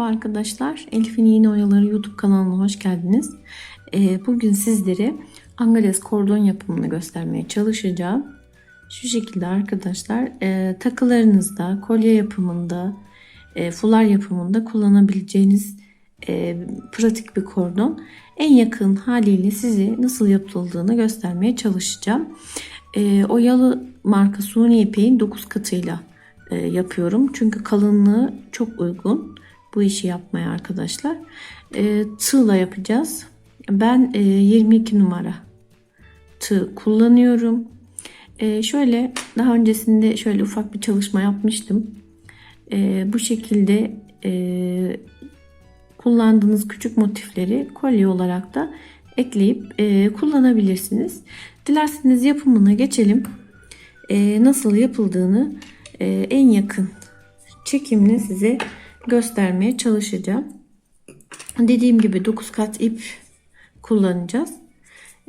Merhaba arkadaşlar. Elif'in Yeni Oyaları YouTube kanalına hoş geldiniz. Ee, bugün sizlere Angales kordon yapımını göstermeye çalışacağım. Şu şekilde arkadaşlar e, takılarınızda, kolye yapımında, e, fular yapımında kullanabileceğiniz e, pratik bir kordon. En yakın haliyle size nasıl yapıldığını göstermeye çalışacağım. Oyalı marka suni ipeğin 9 katıyla yapıyorum. Çünkü kalınlığı çok uygun bu işi yapmaya arkadaşlar. E, tığla yapacağız. Ben e, 22 numara tığ kullanıyorum. E, şöyle daha öncesinde şöyle ufak bir çalışma yapmıştım. E, bu şekilde e, kullandığınız küçük motifleri kolye olarak da ekleyip e, kullanabilirsiniz. Dilerseniz yapımına geçelim. E, nasıl yapıldığını e, en yakın çekimle size göstermeye çalışacağım. Dediğim gibi 9 kat ip kullanacağız.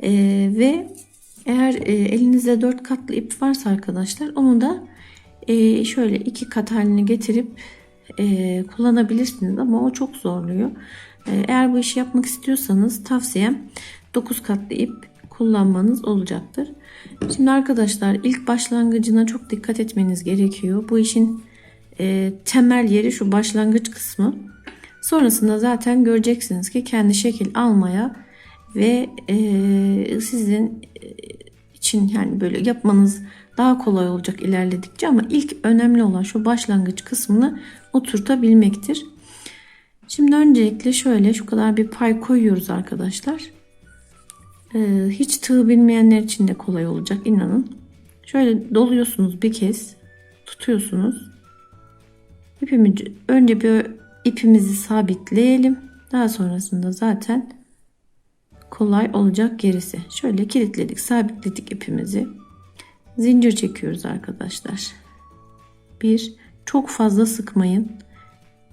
E, ve eğer e, elinizde 4 katlı ip varsa arkadaşlar onu da e, şöyle 2 kat haline getirip e, kullanabilirsiniz ama o çok zorluyor. E, eğer bu işi yapmak istiyorsanız tavsiyem 9 katlı ip kullanmanız olacaktır. Şimdi arkadaşlar ilk başlangıcına çok dikkat etmeniz gerekiyor. Bu işin e, temel yeri şu başlangıç kısmı. Sonrasında zaten göreceksiniz ki kendi şekil almaya ve e, sizin için yani böyle yapmanız daha kolay olacak ilerledikçe ama ilk önemli olan şu başlangıç kısmını oturtabilmektir. Şimdi öncelikle şöyle şu kadar bir pay koyuyoruz arkadaşlar. Ee, hiç tığ bilmeyenler için de kolay olacak inanın. Şöyle doluyorsunuz bir kez tutuyorsunuz. İpimizi önce bir ipimizi sabitleyelim. Daha sonrasında zaten kolay olacak gerisi. Şöyle kilitledik, sabitledik ipimizi. Zincir çekiyoruz arkadaşlar. Bir, çok fazla sıkmayın.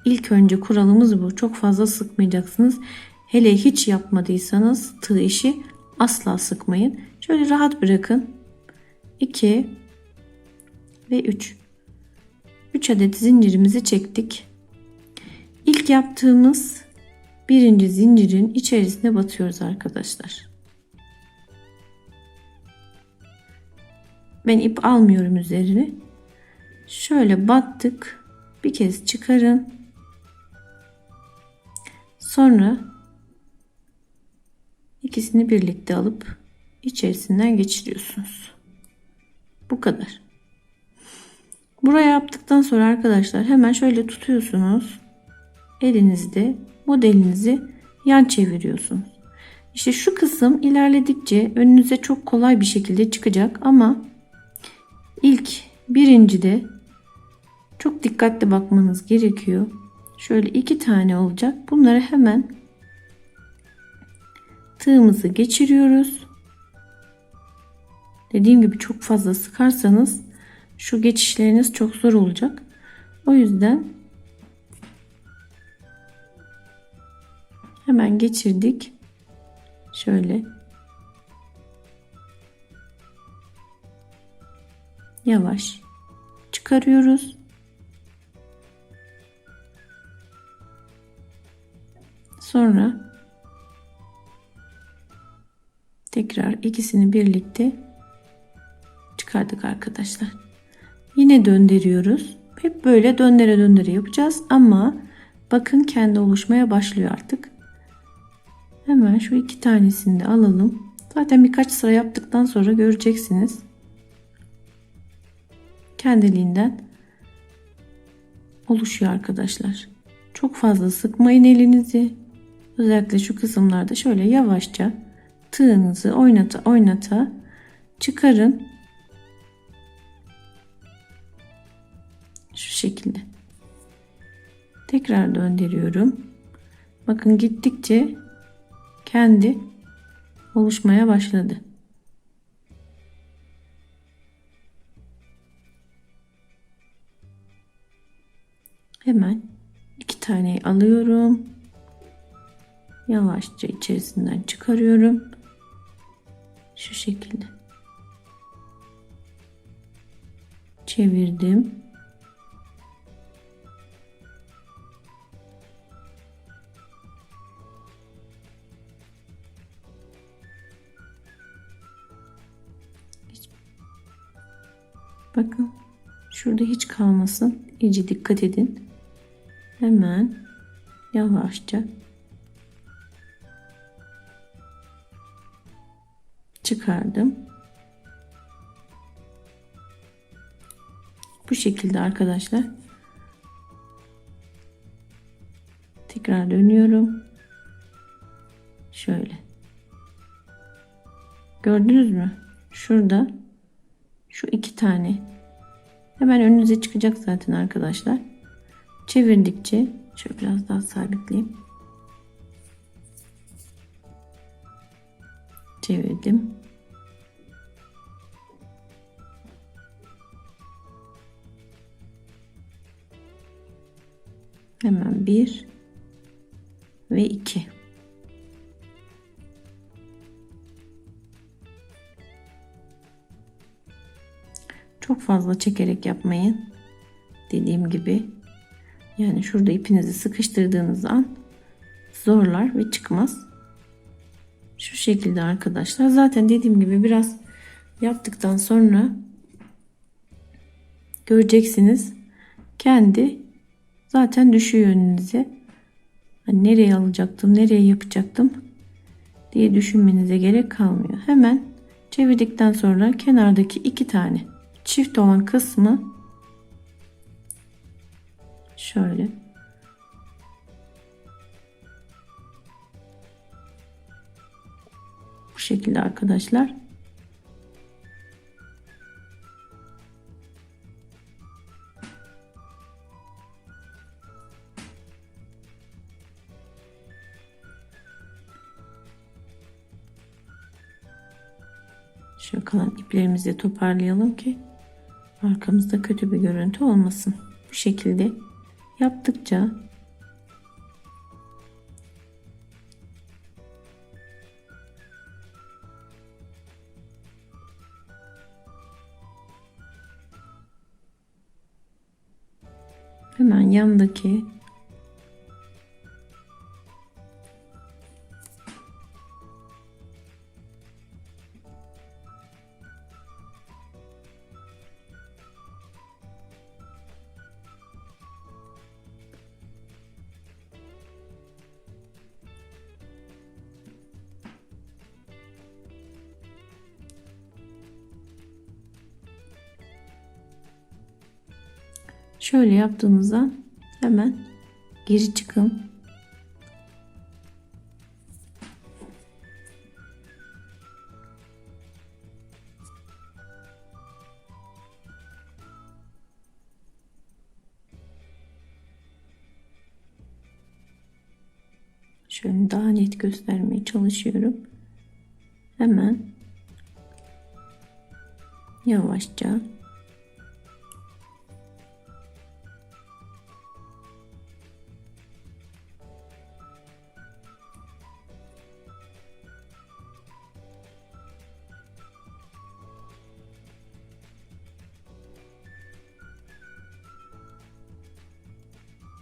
İlk önce kuralımız bu. Çok fazla sıkmayacaksınız. Hele hiç yapmadıysanız tığ işi asla sıkmayın. Şöyle rahat bırakın. 2 ve 3. 3 adet zincirimizi çektik. İlk yaptığımız birinci zincirin içerisine batıyoruz arkadaşlar. Ben ip almıyorum üzerine. Şöyle battık. Bir kez çıkarın. Sonra ikisini birlikte alıp içerisinden geçiriyorsunuz. Bu kadar. Buraya yaptıktan sonra arkadaşlar hemen şöyle tutuyorsunuz. Elinizde modelinizi yan çeviriyorsunuz. İşte şu kısım ilerledikçe önünüze çok kolay bir şekilde çıkacak ama ilk birincide çok dikkatli bakmanız gerekiyor. Şöyle iki tane olacak. Bunları hemen tığımızı geçiriyoruz. Dediğim gibi çok fazla sıkarsanız şu geçişleriniz çok zor olacak. O yüzden hemen geçirdik. Şöyle yavaş çıkarıyoruz. Sonra tekrar ikisini birlikte çıkardık arkadaşlar. Yine döndürüyoruz. Hep böyle döndere döndere yapacağız ama bakın kendi oluşmaya başlıyor artık. Hemen şu iki tanesini de alalım. Zaten birkaç sıra yaptıktan sonra göreceksiniz. Kendiliğinden oluşuyor arkadaşlar. Çok fazla sıkmayın elinizi. Özellikle şu kısımlarda şöyle yavaşça tığınızı oynata oynata çıkarın. Şu şekilde. Tekrar döndürüyorum. Bakın gittikçe kendi oluşmaya başladı. Hemen iki taneyi alıyorum. Yavaşça içerisinden çıkarıyorum. Şu şekilde. Çevirdim. Bakın şurada hiç kalmasın. İyice dikkat edin. Hemen yavaşça çıkardım. Bu şekilde arkadaşlar. Tekrar dönüyorum. Şöyle. Gördünüz mü? Şurada şu iki tane hemen önünüze çıkacak zaten arkadaşlar. Çevirdikçe şöyle biraz daha sabitleyeyim. Çevirdim. Hemen bir ve iki. Çok fazla çekerek yapmayın. Dediğim gibi yani şurada ipinizi sıkıştırdığınız an zorlar ve çıkmaz. Şu şekilde arkadaşlar. Zaten dediğim gibi biraz yaptıktan sonra göreceksiniz. Kendi zaten düşüyor önünüze. Hani nereye alacaktım, nereye yapacaktım diye düşünmenize gerek kalmıyor. Hemen çevirdikten sonra kenardaki iki tane çift olan kısmı şöyle. Bu şekilde arkadaşlar. Şu kalan iplerimizi toparlayalım ki arkamızda kötü bir görüntü olmasın. Bu şekilde yaptıkça hemen yandaki Şöyle yaptığımızda hemen geri çıkın. Şöyle daha net göstermeye çalışıyorum. Hemen yavaşça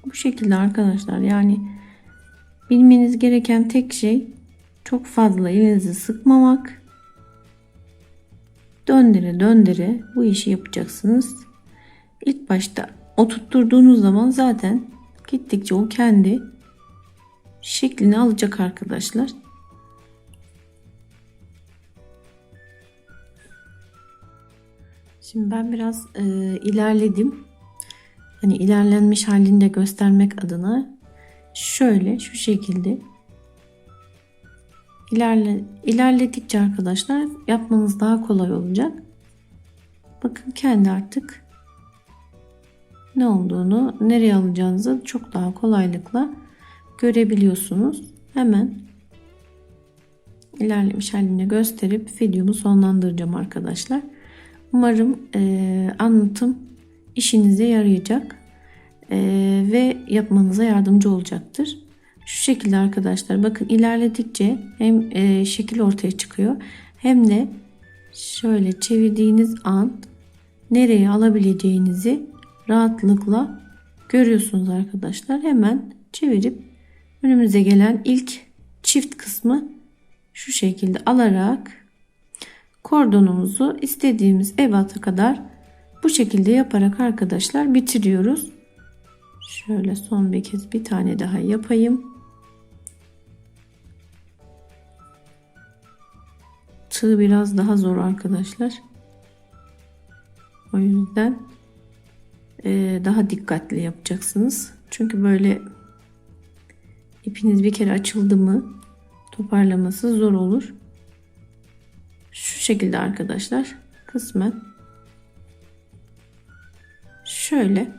Bu şekilde arkadaşlar yani bilmeniz gereken tek şey çok fazla elinizi sıkmamak. Döndüre döndüre bu işi yapacaksınız. İlk başta oturtturduğunuz zaman zaten gittikçe o kendi şeklini alacak arkadaşlar. Şimdi ben biraz e, ilerledim hani ilerlenmiş halini de göstermek adına şöyle şu şekilde ilerle, ilerledikçe arkadaşlar yapmanız daha kolay olacak. Bakın kendi artık ne olduğunu, nereye alacağınızı çok daha kolaylıkla görebiliyorsunuz. Hemen ilerlemiş halini gösterip videomu sonlandıracağım arkadaşlar. Umarım e, anlatım işinize yarayacak e, ve yapmanıza yardımcı olacaktır. Şu şekilde arkadaşlar bakın ilerledikçe hem e, şekil ortaya çıkıyor hem de şöyle çevirdiğiniz an nereye alabileceğinizi rahatlıkla görüyorsunuz arkadaşlar. Hemen çevirip önümüze gelen ilk çift kısmı şu şekilde alarak kordonumuzu istediğimiz ebata kadar bu şekilde yaparak arkadaşlar bitiriyoruz. Şöyle son bir kez bir tane daha yapayım. Tığ biraz daha zor arkadaşlar. O yüzden e, daha dikkatli yapacaksınız. Çünkü böyle ipiniz bir kere açıldı mı toparlaması zor olur. Şu şekilde arkadaşlar kısmen şöyle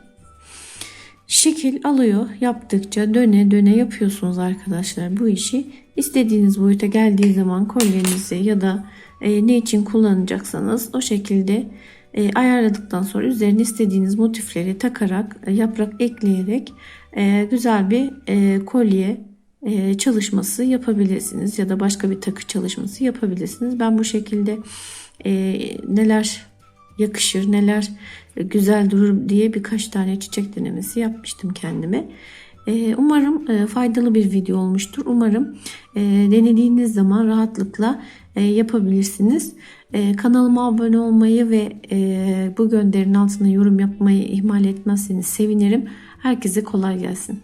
şekil alıyor yaptıkça döne döne yapıyorsunuz arkadaşlar bu işi istediğiniz boyuta geldiği zaman kolyenizi ya da e, ne için kullanacaksanız o şekilde e, ayarladıktan sonra üzerine istediğiniz motifleri takarak e, yaprak ekleyerek e, güzel bir e, kolye e, çalışması yapabilirsiniz ya da başka bir takı çalışması yapabilirsiniz. Ben bu şekilde e, neler yakışır, neler güzel durur diye birkaç tane çiçek denemesi yapmıştım kendime. E, umarım e, faydalı bir video olmuştur. Umarım e, denediğiniz zaman rahatlıkla e, yapabilirsiniz. Kanalıma abone olmayı ve bu gönderinin altına yorum yapmayı ihmal etmezseniz sevinirim. Herkese kolay gelsin.